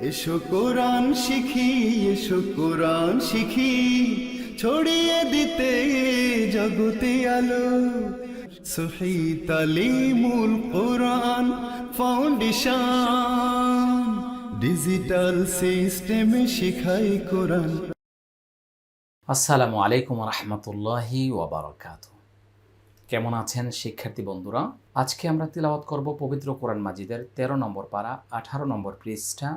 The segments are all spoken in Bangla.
এসো কোরআন শিখি, এসো কোরআন শিখি। ছড়িয়ে দিতে জগতে আলো। সহি তালিমুল কোরআন ফাউন্ডেশন। ডিজিটাল সিস্টেমে শিখাই কোরআন। আসসালামু আলাইকুম রহমতুল্লাহি ওবরাকাত কেমন আছেন শিক্ষার্থী বন্ধুরা? আজকে আমরা তিলাওয়াত করব পবিত্র কোরআন মাজিদের ১৩ নম্বর পারা, আঠারো নম্বর পৃষ্ঠা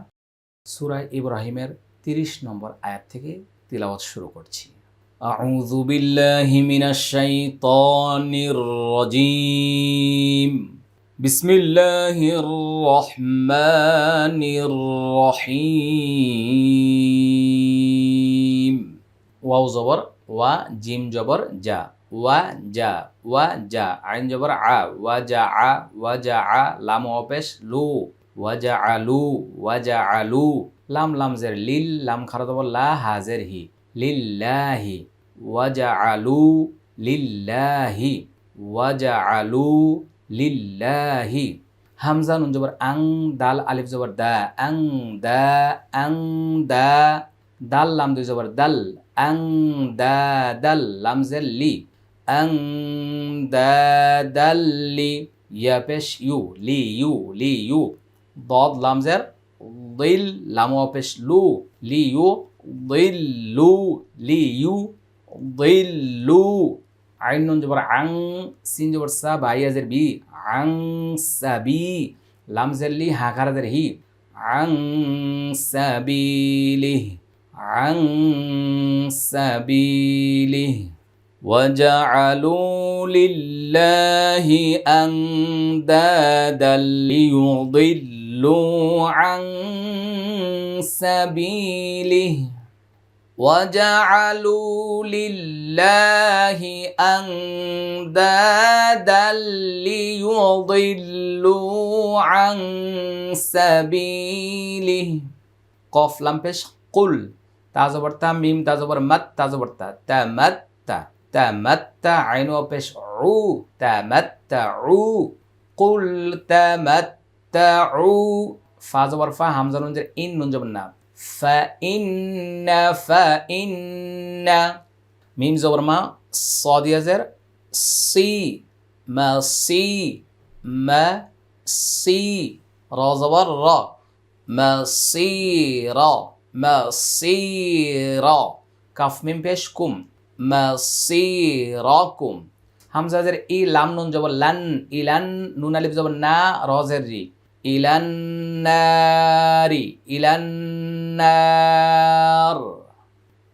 সুরায় ইব্রাহিমের ৩০ নম্বর আয়াত থেকে তিলাওয়াত শুরু করছি أعوذ بالله من الشيطان الرجيم بسم الله الرحمن الرحيم ওয়াও জবর ওয়া জিম জবর যা ওয়া যা ওয়া যা আইন জবর আ ওয়া যা আ ওয়া যা আ লাম অপেশ লু ওয়া যা আলু ওয়া যা আলু লাম লাম জের লিল, লাম খারা জবর লা হাজের হি। লিল্লাহি ওয়া যা আলু লিল্লাহি ওয়া যা আলু লিল্লাহি। হামজা নুন জবর আং, দাল, আলিফ জবর দা, আং দা আং, দা। দাল, লাম দুই জবর দাল, আং, দা, দাল, লাম জের লি। আং, দা, দাল, লি। ইয়া পেশ ইউ, লি ইউ লি ইউ। ضاد لام زير ظل لام وبش لو ليو ظلو ليو ظلو عين نون جبر عن سين جبر سا بايا زر بي عن سبي لام زر لي هاكار زر هي عن سبيله عن سبيله وجعلوا لله أندادا ليضل ضلوا عن سبيله وجعلوا لله أندادا ليضلوا عن سبيله قف لم بش قل تازبرتا ميم تازبر مت تازبرتا تمتا تمتا عين وبش عو تمتعوا قل تمت তামাত্তা উ কুল তামাত্তা উ ফা জবর ফা ইন, নুন জবর না। ফা ইন্না ফা ইন্না। মিম জবর মা সাদিয়া জের, সি, মা সি মা সি, র জবর র। মাসিরা মাসিরা কাফ মিম কুম মাসিরাকুম হামজাজের ই, লাম, নুন জবর, লান ইলান নুন, আলিফ জবর না রজের রি। إلى النار إلى النار.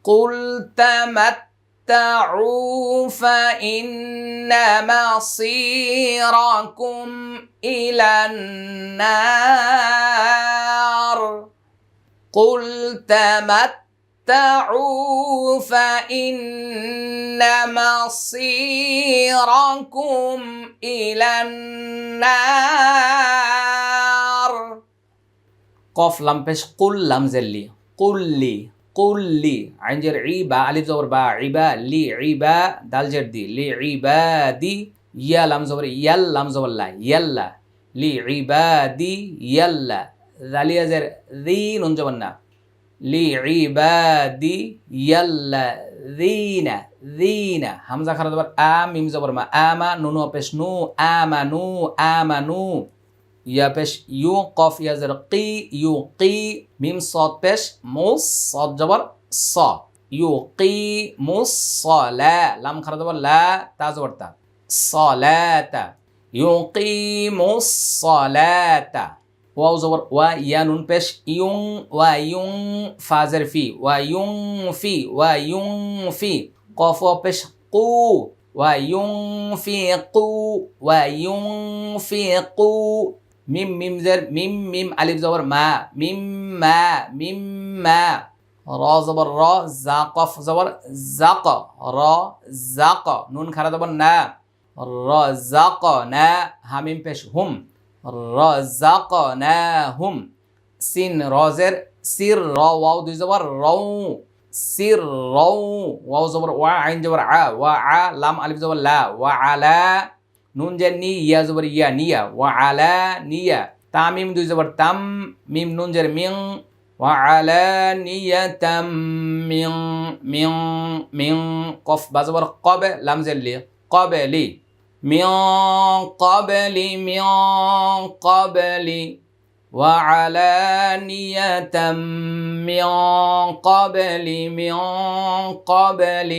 قل تمتعوا فإن مصيركم إلى النار. قل تمتعوا فإن مصيركم إلى النار قف لم بش قل لم زلي قل لي قل لي عنجر عيبا ألف زبر با عيبا لي عيبا دال جردي لي عبادي يا لم زبر يل لم زبر لا يلا لي عبادي يلا ذاليا زر ذي ننجبنا লিইবাদি ইয়াল্লাযীনা যিনা হামজা খারা জবর আ, মিম জবর মা আমা নুনু পেশ নু আমানু আমানু ইয়া পেশ ইউ, কফ, ইয়া জের, কি, ইউ, কি, মিম সদ পেশ, মুস সদ জবর, স। ইউ, কি, মুস, স, লা। লাম খারা জবর লা, তা জবর তা। সলাতা ইউকিমুস সলাতা ওয়া জবর, ওয়া ইয়া নুন পেশ ইয়ুং ওয়া ইউং ফাজের ফি, ওয়া ইউং ফি, ওয়া ইউং ফি, কফ পেশ, কু, ওয়া ইউং ফি, কু, ওয়া ইয়ুং ফি, কু, মিম মিম জের, মিম মিম আলিফ জবর, মা, মিম মা মিম, মা, র জবর, র, জা, কফ জবর জাক র জাক নুন খারা জবর, না, র জাক না, হামিম পেশ, হুম। রাযাকনাহুম সিন রজের, সির র, ওয়াও দুই জবর রৌ সির রৌ ওয়াও জবর, ওয়া, আইন জবর, আ, ওয়া, আ, লাম, আলিফ জবর, লা, ওয়া, আলা। নুন যে নি, ইয়া জবর, ইয়া, নিয়া, ওয়া, আলা, নিয়া। তামিম দুই জবর, তাম, মিম, নুন, জের, মিং। ওয়া, আলা, নিয়া, তাম, মিং মিং মিং, কফ, বা জবর, কবে, লাম, জের, লি, কবে, লি। من قبل من قبل وعلانية من قبل من قبل.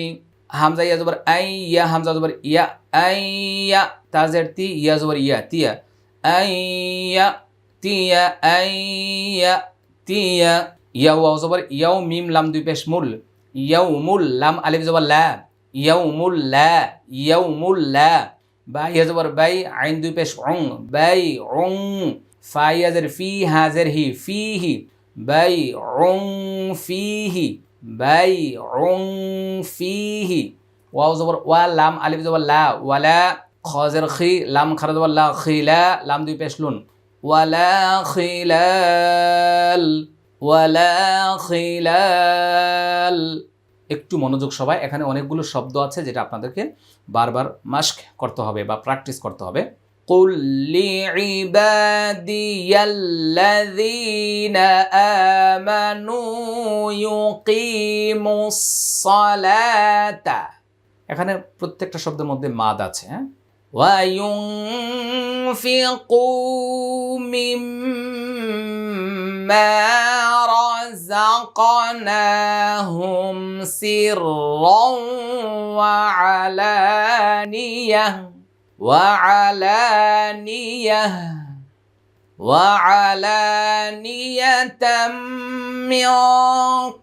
همزة يا زبر أي يا همزة زبر يا أي يا. تازرتي يا زبر يا تيا أي يا تيا أي يا تيا يا. واو زبر يو ميم لام دو بيش مول. يوم لام ألف زبر لا. يوم لا. يوم لا. লা ইয়াও মুল লা বা ইয়া জবর বাই, আইন দুই পেশ উং বাই উং ফা ইয়া জের ফি হাজের হি ফিহি বাই উং ফিহি বাই উং ফিহি ওয়াও জবর ওয়া, লাম আলিফ জবর লা, ওয়ালা খজের খি, লাম খারা জবর লা খিলা লাম দুই পেশ লুন ওয়ালা খিলাল ওয়ালা খিলাল একটু মনোযোগ সবাই এখানে অনেকগুলো শব্দ আছে যেটা আপনাদেরকে বারবার মাস্ক করতে হবে বা প্র্যাকটিস করতে হবে قل لعبادي الذين آمنوا يقيموا الصلاة এখানে প্রত্যেকটা শব্দের মধ্যে মাদ আছে হ্যাঁ وينفقوا مما رزقناهم سرا وعلانية وعلانية وعلانية من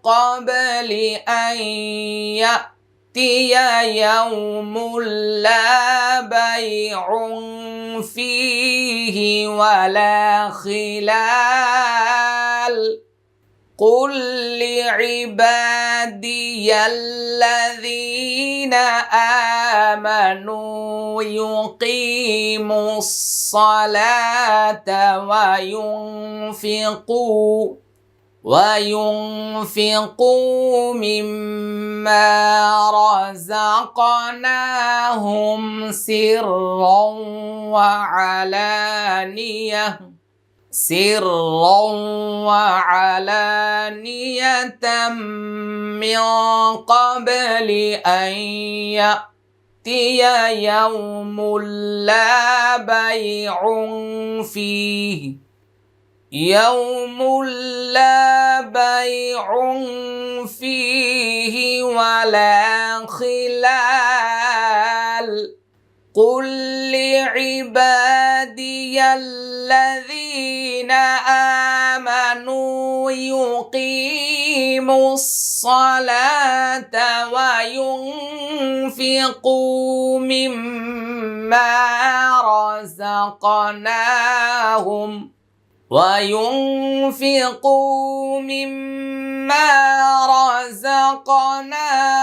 قبل أن يأتي يوم لا بيع فيه ولا خلال قل لعبادي الذين آمنوا يقيموا الصلاة وينفقوا وينفقوا مما رزقناهم سرا وعلانية سرا وعلانية من قبل أن يأتي يوم لا بيع فيه. يوم لا بيع فيه ولا خلال. قل لعبادي الذين آمنوا يقيموا الصلاة وينفقوا مما رزقناهم وينفقوا مما رزقناهم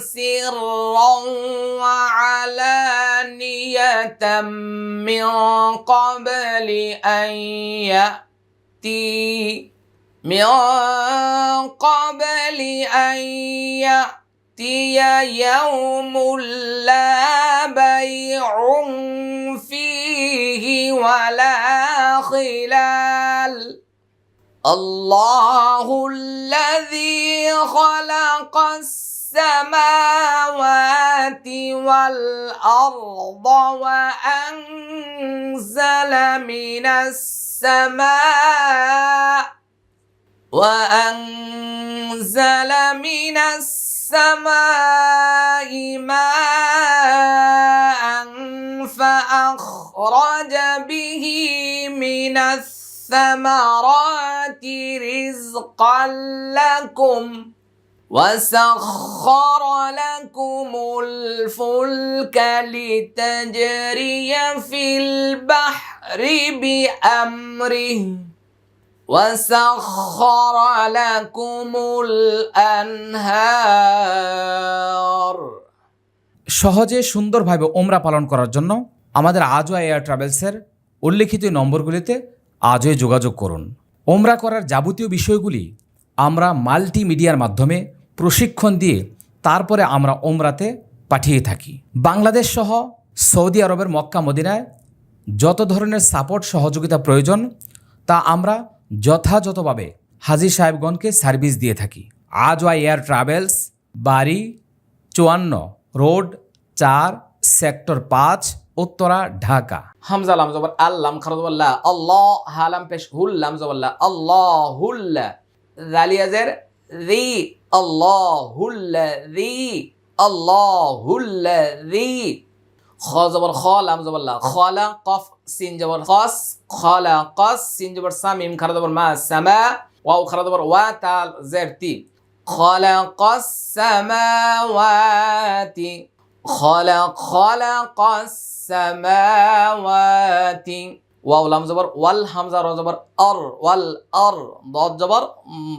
سرا وعلانية من قبل أن يأتي. من قبل أن يأتي يوم لا بيع فيه ولا خلال. الله الذي خلق السماوات والأرض وأنزل من السماء وأنزل من السماء ماء فأخرج به من الثمرات رزقا لكم وسخر لكم الفلك لتجري في البحر بأمره وسخر لكم الأنهار সহজে সুন্দরভাবে ওমরা পালন করার জন্য আমাদের আজও এয়ার ট্রাভেলসের উল্লেখিত নম্বরগুলিতে আজই যোগাযোগ করুন ওমরা করার যাবতীয় বিষয়গুলি আমরা মাল্টিমিডিয়ার মাধ্যমে প্রশিক্ষণ দিয়ে তারপরে আমরা ওমরাতে পাঠিয়ে থাকি। বাংলাদেশ সহ সৌদি আরবের মক্কা মদিনায় যত ধরনের সাপোর্ট সহযোগিতা প্রয়োজন, তা আমরা যথাযথভাবে হাজি সাহেবগণকে সার্ভিস দিয়ে থাকি। আজওয়া এয়ার ট্রাভেলস, বাড়ি, চুয়ান্ন, রোড, চার, সেক্টর পাঁচ, উত্তরা, ঢাকা। হামজা লাম জবর আল্লাম খারদুল্লাহ আল্লাহ হালাম পেশ হুল্লাম জবল্লাহ আল্লাহ হুল্লা الذي الله الذي الله الذي. خا زبر خا لام زبر لا. خلا قف سين زبر خاص. خلا قص سين زبر سام ميم خر زبر ما سما واو خر زبر وا تال زير تي خلق السماوات. خلق خلق السماوات. واو لام زبر والهمزه را زبر ار والار ضاد زبر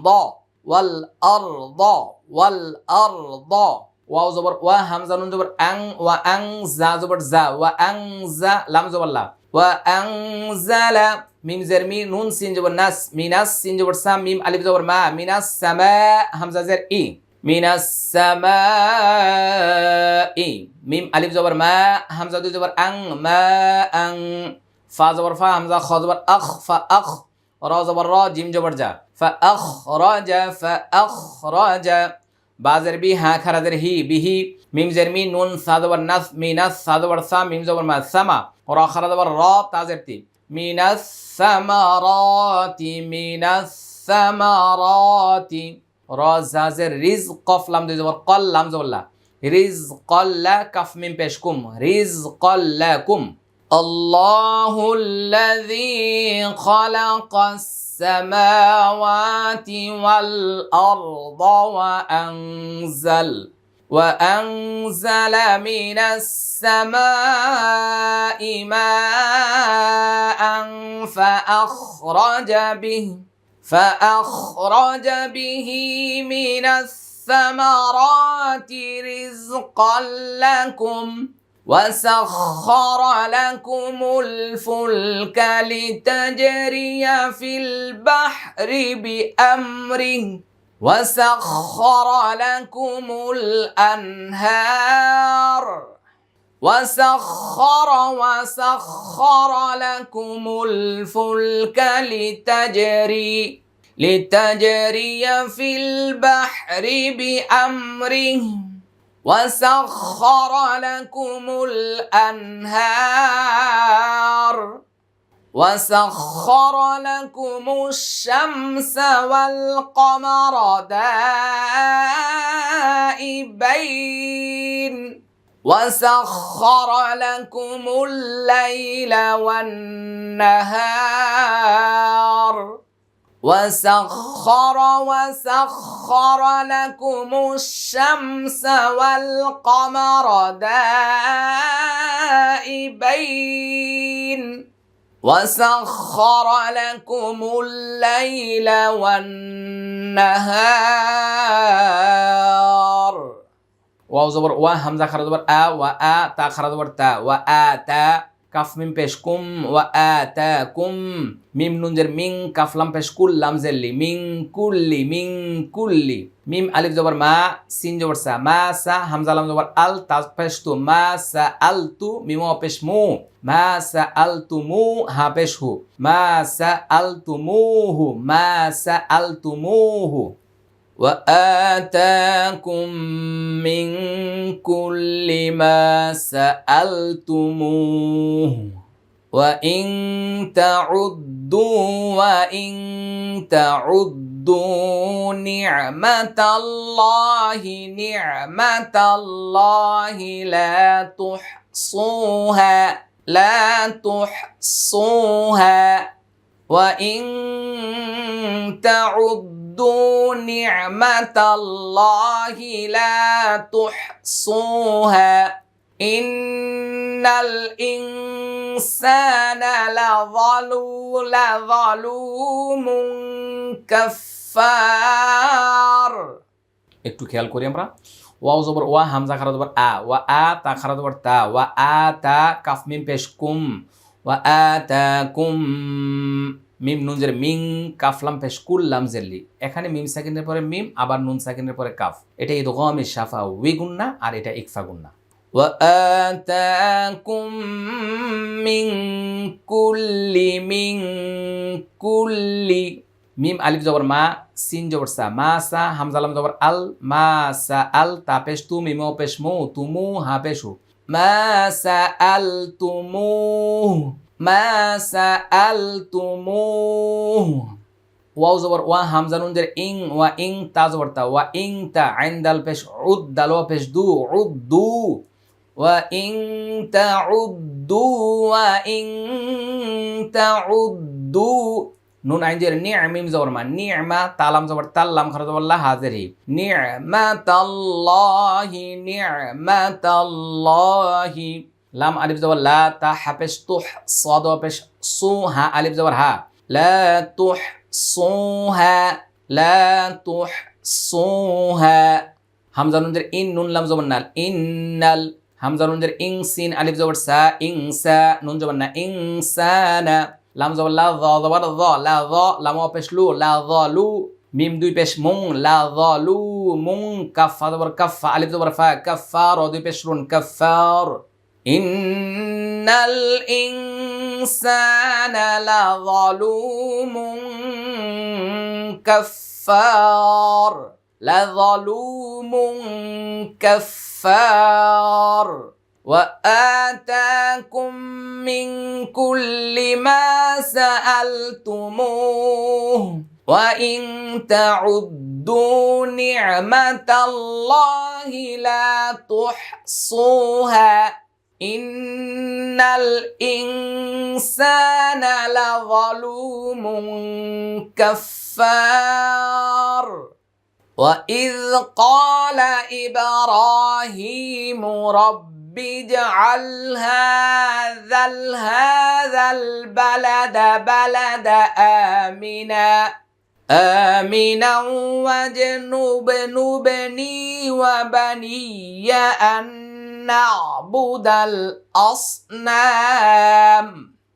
ضاد ওয়াল আর দ ওয়াল আর দ ওয়াও জবর, ওয়া হামজা নুন জবর, আং, ওয়া আং জা জবর জা, ওয়া আং জা, লাম জবর লা ওয়া আং জালা মিম জের মি, নুন সিন জবর নাস, মিনাস সিন জবর সা মিম আলিফ জবর মা, মিনাস সামা হামজা জের ই। মিনাস সামা ই, মিম আলিফ জবর মা হামজা দুই জবর আং, মা, আং। ফা জবর ফা হামজা খ জবর আখ, ফা আখ। র জবর র, জিম জবর জা। ফা আখ রাজা ফা আখ রাজা বাজের বি হা খারাজের হি বিহি মিম জের মি নুন সা জবর নাস মিনাস সা জবর সা মিম জবর মা সামা র খারা জবর র তাজের তি من الثمرات من الثمرات رازازر رزق لام دو زبر قل لام زبر لا رزق لا كف من بشكم رزق لكم الله الذي خلق السماوات والأرض وأنزل وأنزل من السماء ماء فأخرج به فأخرج به من الثمرات رزقا لكم. وسخر لكم الفلك لتجري في البحر بأمره وسخر لكم الأنهار وسخر وسخر لكم الفلك لتجري لتجري في البحر بأمره وسخر لكم الأنهار. وسخر لكم الشمس والقمر دائبين. وسخر لكم الليل والنهار. وسخر وسخر لكم الشمس والقمر دائبين. وسخر لكم الليل والنهار. واو زبر و همزه زبر آ و آ تا خرا زبر تا و آ تا. কাফ মিম পেশ কুম কুম। মিম নুন জের মিং কাফ লাম পেশ কুল লাম জেল্লি। মিং কুল্লি মিং কুল্লি। মিম আলিফ জবর মা, সিন জবর সা। মা সা, হামজা লাম জবর আল, তা পেশ তু। মা সা আল তু মিম পেশ মু। মা সা আল তু মু, হা পেশ হু। মা সা আল তু মুহু মা সা আল তু মুহু وآتاكم من كل ما سألتموه وإن تعدوا وإن تعدوا نعمة الله نعمة الله لا تحصوها لا تحصوها. وإن تعدوا نعمة الله لا تحصوها إن الإنسان لظلو- لظلوم كفار একটু খেয়াল করি আমরা ওয়াও জবর ওয়া হামজা খারা জবর আ ওয়া আ তা খারা জবর তা ওয়া আ তা কাফ মিম পেশ কুম ওয়া আ তা কুম মিম নুন জের মিং কাফ লাম পেশ কুল লাম জেল্লি এখানে মিম সেকেন্ডের পরে মিম আবার নুন সেকেন্ডের পরে কাফ এটা ঈদ গমি শাফা উই গুন্না আর এটা ইকফা গুন্না وآتاكم من كل من كل মিম আলিফ জবর মা সিন জবর সা মা সা হামজালাম জবর আল মা সা আল তা পেশ তু মিমো পেশ মু তুমু হা পেশ হু মা সা আল তুমু মা সা আল তুমু ওয়াও জবর, ওয়া হামজা নুন জের ইং, ওয়া ইং তা জবর তা, ওয়া ইং তা আইন দাল পেশ, উদ দাল ওয়া পেশ দু, উদ দু। ওয়া ইং তাউদ্দু ওয়া ইং তাউদ্দু নুন আইন জের নি'মিম জবর মা নি'মা তালাম জবর, তাল্লাম খরচ জবর, লা হাজির। হি নি'মাতাল্লাহি নি'মাতাল্লাহি লাম আলিফ জবর লা তা হাফেশ তুহ সাদ পেশ সু হা আলিফ জবর হা। লা তুহ সুহা লা তুহ সুহা হামজা নুন জের ইন নুন লাম জবর নাল ইন্নাল হামজা নুন জের ইং সিন আলিফ জবর সা, ইং সা নুন জবর না, ইং সানা লাম জবর লা য জবর য লা য লাম পেশ লু, লা য লু, মিম দুই পেশ মুং, লা য লু মুং, কাফা জবর কাফা, আলিফ জবর ফা কাফার দুই পেশ রুন কাফার إن الإنسان لظلوم كفار لظلوم كفار. وآتاكم من كل ما سألتموه وإن تعدوا نعمة الله لا تحصوها إن الإنسان لظلوم كفار. وإذ قال إبراهيم رب اجعل هذا هذا البلد بلد آمنا آمنا واجنبني وبني أن نعبد الأصنام.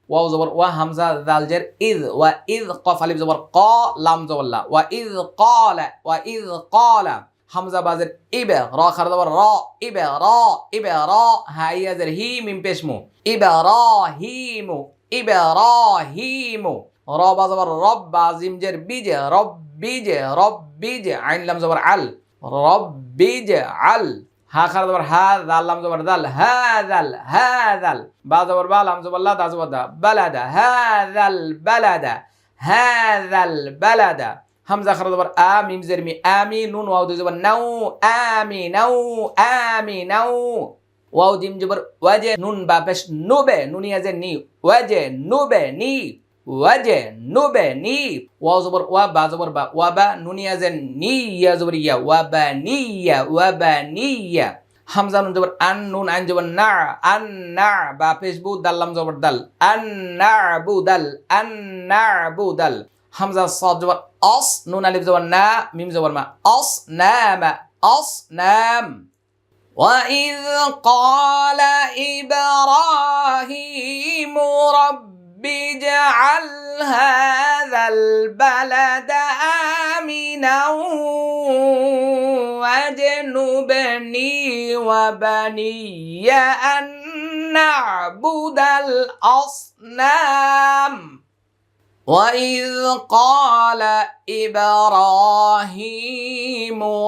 واو زبر وهمزة ذال جر إذ وإذ قف عليه زبر. قا لام زبر لا. وإذ قال وإذ قال. همزة بازر إبا را. خر زبر را. إبا را. إبا را. هاي زر هي من بشمو إبراهيم إبراهيم را بازبر رب بازم جر بيجي رب بيجي رب بيجي عين لام زبر عل. رب بيجي عل. হা খার জবর, হা দাল, লাম জবর, দাল, হা দাল হা দাল। বা জবর, বা লাম জবর, লা দা জবর, দা, বালাদা, হা দাল, বালাদা, হা দাল, বালাদা। হামজা খার জবর, আ, মিম, জের, মি আমি নুন ওয়াও দুই জবর নাও আমি নাও আমি নাও ওয়াও, জিম জবর, ওয়াজে, নুন, বা পেশ, নুবে, নুনিয়া জে নি, ওয়াজে, নুবে, নি। ওয়াজে নুবে নি ওয়াও জবর ওয়া বা জবর বা ওয়া বা নুনিয়া জে নি ইয়া জবর ইয়া ওয়া বা নি ইয়া ওয়া বা নি ইয়া হামজা নুন জবর আন নুন আন জবর না আন না বা পেশ বু দাল্লাম জবর দাল আন না বু দাল আন না বু দাল হামজা সদ জবর অস নুন আলিফ জবর না মিম জবর মা অস নাম অস নাম وإذ قال إبراهيم رب اجعل هذا البلد آمنا واجنبني وبني أن نعبد الأصنام. وإذ قال إبراهيم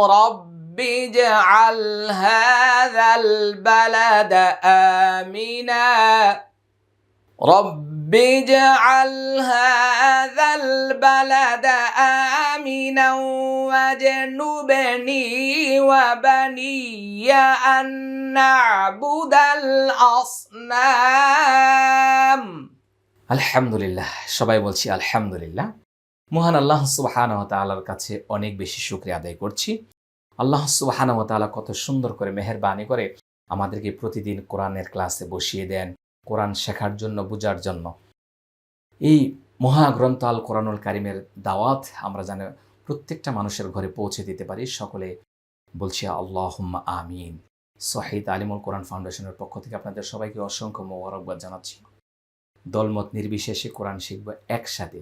رب اجعل هذا البلد آمنا. رب اجعل هذا البلد آمنا واجنبني وبني أن نعبد الأصنام আলহামদুলিল্লাহ সবাই বলছি আলহামদুলিল্লাহ মহান আল্লাহ সুবাহান তালার কাছে অনেক বেশি শুক্রিয়া আদায় করছি আল্লাহ সুবাহান তালা কত সুন্দর করে মেহরবানি করে আমাদেরকে প্রতিদিন কোরআনের ক্লাসে বসিয়ে দেন কোরআন শেখার জন্য বুঝার জন্য। এই মহাগ্রন্থ আল কোরআনুল কারিমের দাওয়াত আমরা যেন প্রত্যেকটা মানুষের ঘরে পৌঁছে দিতে পারি। সকলে বলছি আল্লাহ আমিন। শহীদ আলিমুল কোরআন ফাউন্ডেশনের পক্ষ থেকে আপনাদের সবাইকে অসংখ্য মোবারকবাদ জানাচ্ছি। দলমত নির্বিশেষে কোরআন শিখব একসাথে।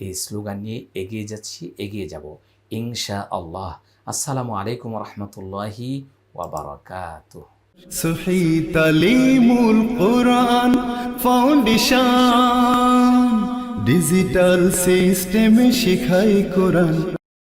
এই স্লোগান নিয়ে এগিয়ে যাচ্ছি, এগিয়ে যাব। ইনশা আল্লাহ আসসালামু আলাইকুম রহমতুল্লাহি ওয়াবারাকাতুহ সহি তালিমুল কোরআন ফাউন্ডেশন ডিজিটাল সিস্টেমে শিখাই কোরআন।